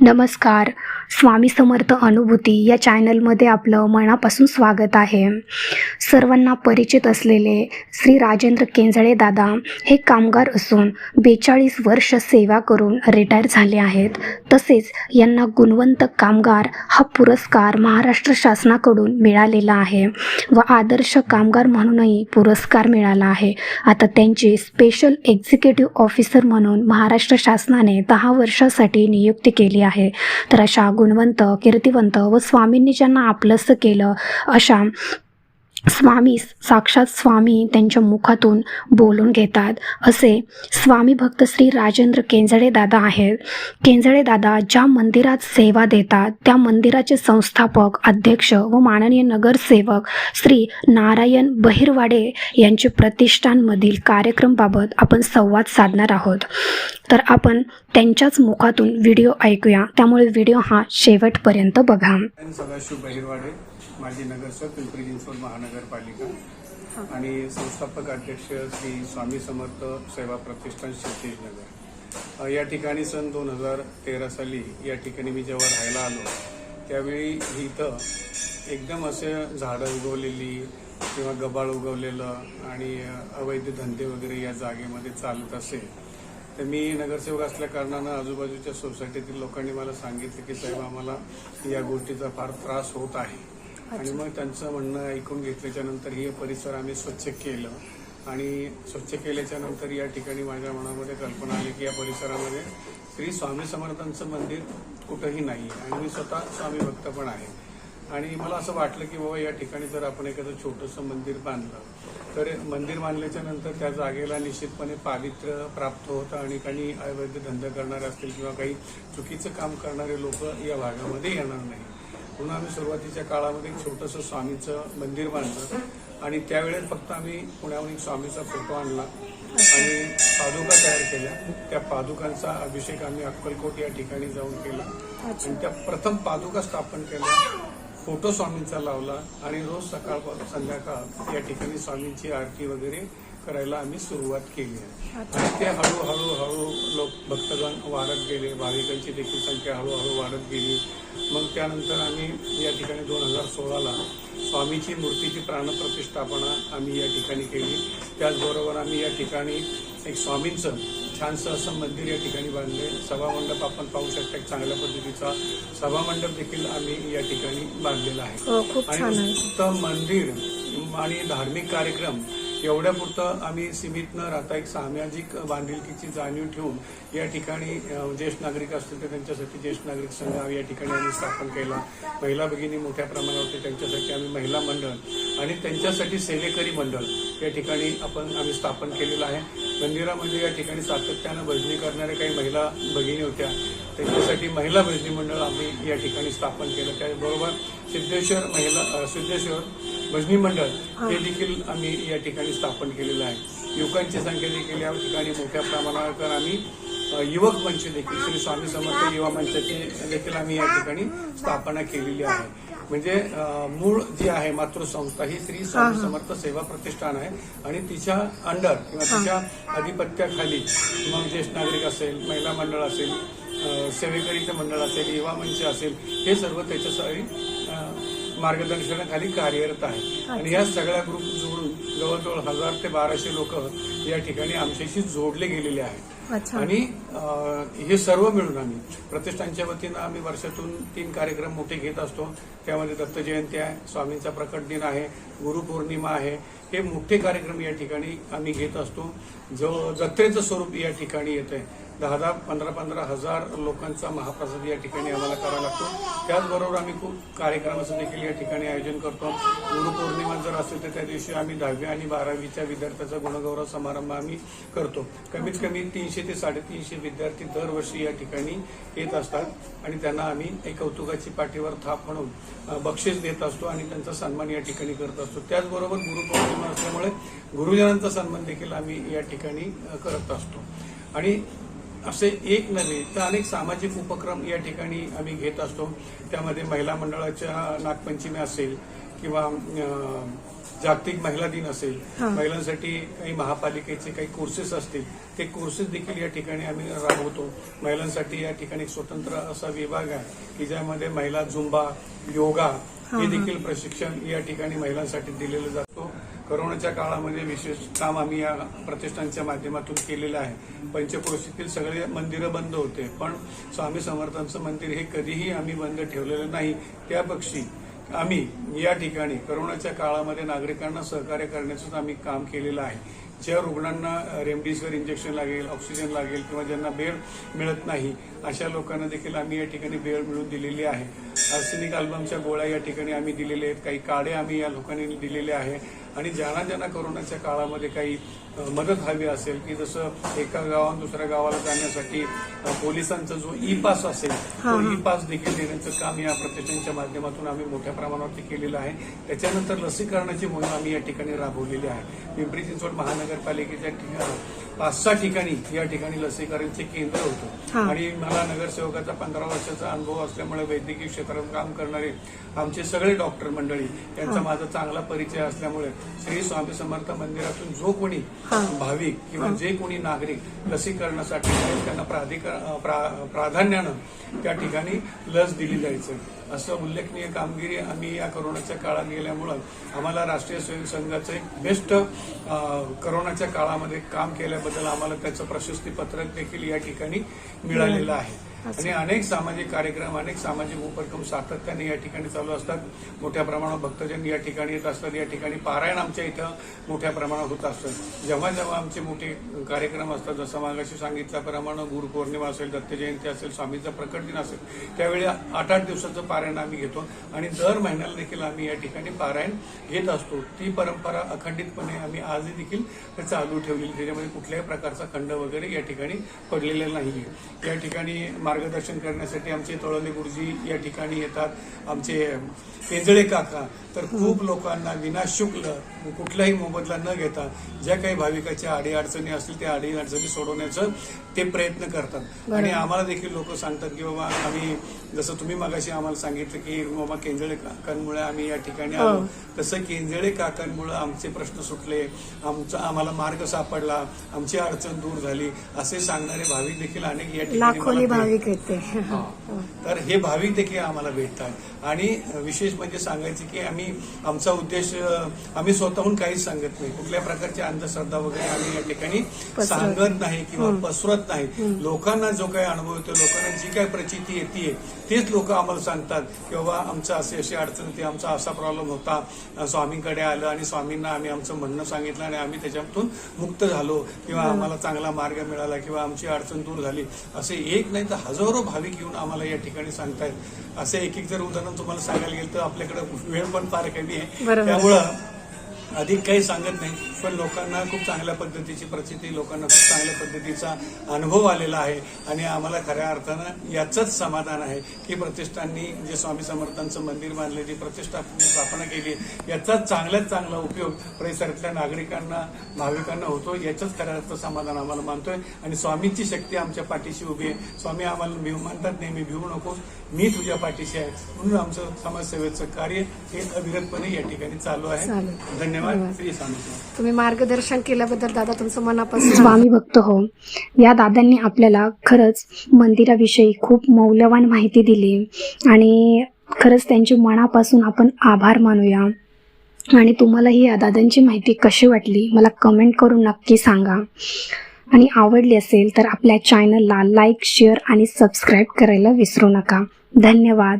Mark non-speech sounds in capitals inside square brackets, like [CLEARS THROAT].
नमस्कार. स्वामी समर्थ अनुभूती या चॅनलमध्ये आपलं मनापासून स्वागत आहे. सर्वांना परिचित असलेले श्री राजेंद्र केंजळे दादा हे कामगार असून बेचाळीस वर्ष सेवा करून रिटायर झाले आहेत. तसेच यांना गुणवंत कामगार हा पुरस्कार महाराष्ट्र शासनाकडून मिळालेला आहे व आदर्श कामगार म्हणूनही पुरस्कार मिळाला आहे. आता त्यांची स्पेशल एक्झिक्युटिव्ह ऑफिसर म्हणून महाराष्ट्र शासनाने दहा वर्षासाठी नियुक्ती केली आहे. तर अशा गुणवंत कीर्तिवंत व स्वामींनी ज्यांना आपलंसं केलं अशा स्वामी साक्षात स्वामी त्यांच्या मुखातून बोलून घेतात. असे स्वामी भक्त श्री राजेंद्र केंजळे दादा आहेत. केंजळे दादा ज्या मंदिरात सेवा देतात त्या मंदिराचे संस्थापक अध्यक्ष व माननीय नगरसेवक श्री नारायण बहिरवाडे यांचे प्रतिष्ठानमधील कार्यक्रमबाबत आपण संवाद साधणार आहोत. तर आपण त्यांच्याच मुखातून व्हिडिओ ऐकूया. त्यामुळे व्हिडिओ हा शेवटपर्यंत बघा. सदाशिव बहिरवाडे. माजी नगरसेवक पिंपरी चिंचवड महानगरपालिका आणि संस्थापक अध्यक्ष श्री स्वामी समर्थ सेवा प्रतिष्ठान शिवतेज नगर. या ठिकाणी सन दोन हजार तेरा साली या ठिकाणी मी जेव्हा राहायला आलो त्यावेळी इथं एकदम असे झाडं उगवलेली किंवा गबाळ उगवलेलं आणि अवैध धंदे वगैरे या जागेमध्ये चालत असे. तर मी नगरसेवक असल्या कारणानं आजूबाजूच्या सोसायटीतील लोकांनी मला सांगितलं की साहेब आम्हाला या गोष्टीचा फार त्रास होत आहे. आणि मग त्यांचं म्हणणं ऐकून घेतल्याच्या नंतर हे परिसर आम्ही स्वच्छ केलं. आणि स्वच्छ केल्याच्यानंतर या ठिकाणी माझ्या मनामध्ये कल्पना आली की या परिसरामध्ये श्री स्वामी समर्थांचं मंदिर कुठंही नाही आणि मी स्वतः स्वामी भक्त पण आहे. आणि मला असं वाटलं की बाबा या ठिकाणी जर आपण एखादं छोटंसं मंदिर बांधलं तर मंदिर बांधल्याच्या नंतर त्या जागेला निश्चितपणे पावित्र्य प्राप्त होतं आणि काही अवैध धंदे करणारे असतील किंवा काही चुकीचं काम करणारे लोक या भागामध्ये येणार नाही म्हणून आम्ही सुरुवातीच्या काळामध्ये एक छोटंसं स्वामीचं मंदिर बांधलं आणि त्यावेळेस फक्त आम्ही पुण्याहून एक स्वामीचा फोटो आणला आणि पादुका तयार केल्या. त्या पादुकांचा अभिषेक आम्ही अक्कलकोट या ठिकाणी जाऊन केला. आणि त्या प्रथम पादुका स्थापन केल्या फोटो स्वामींचा लावला आणि रोज सकाळपासून संध्याकाळ या ठिकाणी स्वामींची आरती वगैरे करायला आम्ही सुरुवात केली आहे. आणि ते हळूहळू हळू लोक भक्तगण वाढत गेले. भाविकांची देखील संख्या हळूहळू वाढत गेली. मग त्यानंतर आम्ही या ठिकाणी दोन हजार सोळाला स्वामीची मूर्तीची प्राणप्रतिष्ठापना आम्ही या ठिकाणी केली. त्याचबरोबर आम्ही या ठिकाणी एक स्वामींचं छानसं असं मंदिर या ठिकाणी बांधले. सभामंडप आपण पाहू शकता एक चांगल्या पद्धतीचा सभामंडप देखील आम्ही या ठिकाणी बांधलेला आहे. हो, आणि नुसतं मंदिर आणि धार्मिक कार्यक्रम एवढ्या पुरतं आम्ही सीमित न राहता. एक सामाजिक बांधिलकीची जाणीव ठेवून या ठिकाणी ज्येष्ठ नागरिक असतील तर त्यांच्यासाठी ज्येष्ठ नागरिक संघ या ठिकाणी आम्ही स्थापन केला. महिला भगिनी मोठ्या प्रमाणावरती त्यांच्यासाठी आम्ही महिला मंडळ आणि त्यांच्यासाठी सेवेकरी मंडळ या ठिकाणी आपण आम्ही स्थापन केलेलं आहे. मंदिरामध्ये या ठिकाणी सातत्यानं भजनी करणाऱ्या काही महिला भगिनी होत्या. त्यांच्यासाठी महिला भजनी मंडळ आम्ही या ठिकाणी स्थापन केलं. त्याचबरोबर सिद्धेश्वर महिला सिद्धेश्वर भजनी मंडळ हे. देखील आम्ही या ठिकाणी स्थापन केलेलं आहे. युवकांची संख्या देखील या ठिकाणी मोठ्या प्रमाणावर आम्ही युवक मंच देखील श्री स्वामी समर्थ युवा मंचाची देखील आम्ही या ठिकाणी स्थापना केलेली आहे. म्हणजे मूळ जी आहे मातृसंस्था ही श्री स्वामी समर्थ सेवा प्रतिष्ठान आहे. आणि तिच्या अंडर किंवा तिच्या अधिपत्याखाली मग ज्येष्ठ नागरिक असेल महिला मंडळ असेल सेवेकरीचं मंडळ असेल युवा मंच असेल हे सर्व त्याच्यासाठी मार्गदर्शनाखाली कार्यरत आहे आणि या सगळ्या ग्रुप जोडून जवळजवळ हजार ते बाराशे लोक या ठिकाणी आमच्याशी जोडले गेलेले आहेत. आणि हे सर्व मिळून आम्ही प्रतिष्ठानच्या वतीनं आम्ही वर्षातून तीन कार्यक्रम मोठे घेत असतो. त्यामध्ये दत्त जयंती आहे स्वामींचा प्रकट दिन आहे गुरुपौर्णिमा आहे. हे मोठे कार्यक्रम या ठिकाणी आम्ही घेत असतो. जो जत्रेचं स्वरूप या ठिकाणी येते दहा दहा पंधरा पंधरा हजार लोकांचा महाप्रसाद या ठिकाणी आम्हाला करावा लागतो. त्याचबरोबर आम्ही खूप कार्यक्रमाचं देखील या ठिकाणी आयोजन करतो. गुरुपौर्णिमा जर असेल तर त्या दिवशी आम्ही दहावी आणि बारावीच्या विद्यार्थ्याचा गुणगौरव समारंभ आम्ही करतो. कमीत कमी तीनशे ते साडेतीनशे विद्यार्थी दरवर्षी या ठिकाणी येत असतात आणि त्यांना आम्ही एक कौतुकाची पाठीवर थाप म्हणून बक्षीस देत असतो आणि त्यांचा सन्मान या ठिकाणी करत असतो. त्याचबरोबर गुरुपौर्णिमा असल्यामुळे गुरुजनांचा सन्मान देखील आम्ही या ठिकाणी करत असतो. आणि असे एक नव्हे तर अनेक सामाजिक उपक्रम या ठिकाणी आम्ही घेत असतो. त्यामध्ये महिला मंडळाच्या नागपंचमी असेल किंवा जागतिक महिला दिन असेल. महिलांसाठी काही महापालिकेचे काही कोर्सेस असतील ते कोर्सेस देखील या ठिकाणी आम्ही राबवतो. महिलांसाठी या ठिकाणी एक स्वतंत्र असा विभाग आहे की ज्यामध्ये महिला झुंबा योगा हे. देखील प्रशिक्षण या ठिकाणी महिलांसाठी दिलेलं जातो. करोनाच्या काळामध्ये विशेष काम आम्ही या प्रतिष्ठानच्या माध्यमातून केलेलं आहे. पंचक्रोशीतील सगळे मंदिरं बंद होते पण स्वामी समर्थांचं मंदिर हे कधीही आम्ही बंद ठेवलेलं नाही. त्यापक्षी आम्ही या ठिकाणी करोनाच्या काळामध्ये नागरिकांना सहकार्य करण्याचं आम्ही काम केलेलं आहे. ज्या रुग्णांना रेमडेसिवीर इंजेक्शन लागेल ऑक्सिजन लागेल किंवा ज्यांना बेड मिळत नाही अशा लोकांना देखील आम्ही या ठिकाणी बेड मिळून दिलेली आहे. आर्सेनिक अल्बमच्या गोळ्या या ठिकाणी आम्ही दिलेले आहेत. काही काडे आम्ही या लोकांनी दिलेले आहे आणि ज्यांना ज्यांना करोनाच्या काळामध्ये काही मदत हवी असेल की जसं एका गावात दुसऱ्या गावाला जाण्यासाठी पोलिसांचा जो ई पास असेल तो ई पास देखील देण्याचं काम या प्रतिष्ठानच्या माध्यमातून आम्ही मोठ्या प्रमाणावरती केलेलं आहे. त्याच्यानंतर लसीकरणाची मोहीम आम्ही या ठिकाणी राबवलेली आहे. पिंपरी चिंचवड महानगरपालिकेच्या ठिकाणी पाच सहा ठिकाणी या ठिकाणी लसीकरणचे केंद्र होतं. आणि मला नगरसेवकाचा पंधरा वर्षाचा अनुभव असल्यामुळे वैद्यकीय क्षेत्रात काम करणारे आमचे सगळे डॉक्टर मंडळी यांचा माझा चांगला परिचय असल्यामुळे श्री स्वामी समर्थ मंदिरातून जो कोणी. भाविक किंवा जे कोणी नागरिक लसीकरणासाठी त्यांना प्राधिकार अ, प्रा- प्राधान्यानं त्या ठिकाणी लस दिली जायचं असं उल्लेखनीय कामगिरी आम्ही या करोनाच्या काळात गेल्यामुळं आम्हाला राष्ट्रीय स्वयंसंघाचं एक बेस्ट करोनाच्या काळामध्ये काम केल्याबद्दल आम्हाला त्याचं प्रशस्ती पत्रक देखील या ठिकाणी मिळालेलं आहे. आणि अनेक सामाजिक कार्यक्रम अनेक सामाजिक उपक्रम सातत्याने या ठिकाणी चालू असतात. मोठ्या प्रमाणात भक्तजन या ठिकाणी येत असतात. या ठिकाणी पारायण आमच्या इथं मोठ्या प्रमाणात होत असतं. जेव्हा जेव्हा आमचे मोठे कार्यक्रम असतात जसं मागाशी सांगितल्याप्रमाणे गुरुपौर्णिमा असेल दत्त जयंती असेल स्वामीचा प्रकट दिन असेल त्यावेळी आठ आठ दिवसाचं पारायण आम्ही घेतो. आणि दर महिन्याला देखील आम्ही या ठिकाणी पारायण घेत असतो. ती परंपरा अखंडितपणे आम्ही आजही देखील चालू ठेवलेली त्याच्यामध्ये कुठल्याही प्रकारचा खंड वगैरे या ठिकाणी पडलेला नाही या ठिकाणी मार्गदर्शन करण्यासाठी आमचे तळवले गुरुजी या ठिकाणी येतात. आमचे पेंजळे काका तर खूप लोकांना विनाशुल्क कुठलाही मोबदला न घेता ज्या काही भाविकाच्या अडीअडचणी असतील त्या अडीअडचणी सोडवण्याचं ते प्रयत्न करतात. आणि आम्हाला देखील लोक सांगतात की बाबा आम्ही जसं तुम्ही मगाशी आम्हाला सांगितलं की बाबा केंजळे काकांमुळे आम्ही या ठिकाणी आलो. तसं केंजळे काकांमुळे आमचे प्रश्न सुटले आमचा आम्हाला मार्ग सापडला आमची अडचण दूर झाली असे सांगणारे भाविक देखील अनेक या ठिकाणी हा. तर हे भाविक देखील आम्हाला भेटतात. आणि विशेष म्हणजे सांगायचे की आम्ही आमचा उद्देश आम्ही स्वतःहून काहीच सांगत नाही. कुठल्या प्रकारची अंधश्रद्धा वगैरे आम्ही या ठिकाणी सांगत नाही किंवा पसरत नाही. लोकांना जो काही अनुभव येतो लोकांना जी काही प्रचिती येते तेच लोक आम्हाला सांगतात. की बाबा आमचं अशी अशी अडचण होती आमचा असा प्रॉब्लेम होता. स्वामींकडे आलं आणि स्वामींना आम्ही आमचं म्हणणं सांगितलं आणि आम्ही त्याच्यातून मुक्त झालो. किंवा आम्हाला चांगला मार्ग मिळाला किंवा आमची अडचण दूर झाली. असे एक नाही तर हजारो भाविक येऊन आम्हाला या ठिकाणी सांगतायत. असे एक एक जर उदाहरण तुम्हाला सांगायला गेलं तर आपल्याकडे वेळ पण फार कमी आहे. त्यामुळं अधिक काही सांगत नाही पण लोकांना खूप चांगल्या पद्धतीची प्रचिती लोकांना खूप चांगल्या पद्धतीचा अनुभव आलेला आहे. आणि आम्हाला खऱ्या अर्थानं याचंच समाधान आहे की प्रतिष्ठाननी जे स्वामी समर्थांचं मंदिर बांधले जी प्रतिष्ठान स्थापना केली याचाच चांगल्यात चांगला उपयोग परिसरातल्या नागरिकांना भाविकांना होतो याचंच खऱ्या अर्थ समाधान आम्हाला मानतोय. आणि स्वामींची शक्ती आमच्या पाठीशी उभी आहे. स्वामी आम्हाला भिव म्हणतात नेहमी भिवू नकोस मी तुझ्या पाठीशी आहे. म्हणून आमचं समाजसेवेचं कार्य हे अविरतपणे या ठिकाणी चालू आहे. धन्यवाद. श्री स्वामी मार्गदर्शन केल्याबद्दल दादा तुमचं मनापासून [CLEARS THROAT] स्वामी भक्त हो. या दादांनी आपल्याला खरंच मंदिराविषयी खूप मौल्यवान माहिती दिली आणि खरंच त्यांचे मनापासून आपण आभार मानूया. आणि तुम्हालाही या दादांची माहिती कशी वाटली मला कमेंट करून नक्की सांगा. आणि आवडली असेल तर आपल्या चॅनलला लाईक शेअर आणि सबस्क्राईब करायला विसरू नका. धन्यवाद.